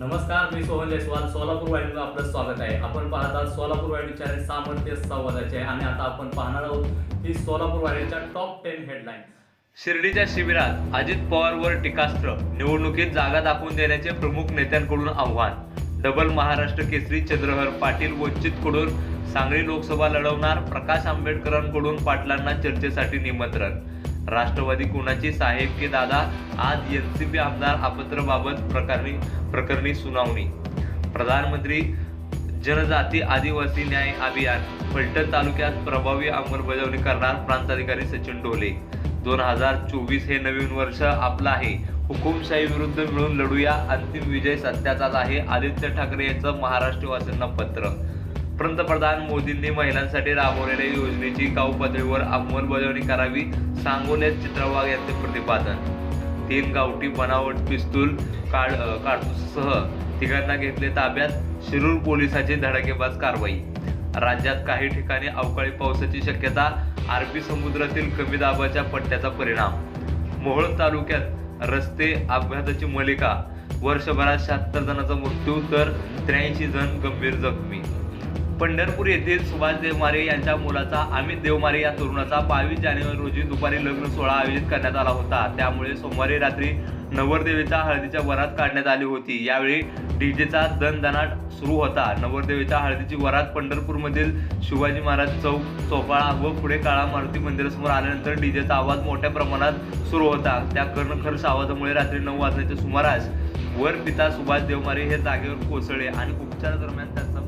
नमस्कार मी सोहन जयस्वाल सोलापूर वाहिनीला आपलं स्वागत आहे. आपण पाहत आहात सोलापूर वाहिनी सामर्थ्य संवादाचे आहे. आणि आता आपण पाहणार आहोत की सोलापूर वाहिनीच्या टॉप टेन हेडलाईन शिर्डीच्या शिबिरात अजित पवारवर टीकास्त्र. निवडणुकीत जागा दाखवून देण्याचे प्रमुख नेत्यांकडून आव्हान. डबल महाराष्ट्र केसरी चंद्रहर पाटील वंचितकडून सांगली लोकसभा लढवणार प्रकाश आंबेडकरांकडून पाटलांना चर्चेसाठी निमंत्रण. राष्ट्रवादी कोणाचे साहेब के दादा? आज एनसीपी आमदार अपत्रबाबत प्रकरणी प्रकरणी सुनावणी. प्रधानमंत्री जनजाती आदिवासी न्याय अभियान. फलटण तालुक्यात प्रभावी अंमलबजावणी करणार प्रांताधिकारी सचिन डोले दोन हजार चोवीस हे नवीन वर्ष आपलं आहे. हुकुमशाही विरुद्ध मिळून लढूया. अंतिम विजय सत्याचाच आहे. आदित्य ठाकरे यांचं महाराष्ट्रवासींना पत्र. पंतप्रधान मोदींनी महिलांसाठी राबवलेल्या योजनेची गाव पातळीवर अंमलबजावणी करावी सांगोल्यात चित्रवाघ यांचे प्रतिपादन. तीन गावठी बनावट पिस्तूल काड काडतूससह तिघांना घेतले ताब्यात शिरूर पोलिसाची धडाकेबाज कारवाई. राज्यात काही ठिकाणी अवकाळी पावसाची शक्यता आरबी समुद्रातील कमी दाबाच्या पट्ट्याचा परिणाम. मोहोळ तालुक्यात रस्ते अपघाताची मलिका वर्षभरात शहात्तर जणांचा मृत्यू तर त्र्याऐंशी जण गंभीर जखमी. पंढरपूर येथील सुभाष देवमारे यांच्या मुलाचा अमित देवमारे या तरुणाचा बावीस जानेवारी रोजी दुपारी लग्न सोहळा आयोजित करण्यात आला होता. त्यामुळे सोमवारी रात्री नवरदेवीच्या हळदीच्या वरात काढण्यात आली होती. यावेळी डीजेचा दणदणाट सुरू होता. नवरदेवीच्या हळदीची वरात पंढरपूरमधील शिवाजी महाराज चौक चौपाळा व पुढे काळा मारुती मंदिरासमोर आल्यानंतर डीजेचा आवाज मोठ्या प्रमाणात सुरू होता. त्या कर्णखर्ष आवाजामुळे रात्री नऊ वाजण्याच्या सुमारास वर पिता सुभाष देवमारे हे जागेवर कोसळले आणि उपचारादरम्यान त्यांचा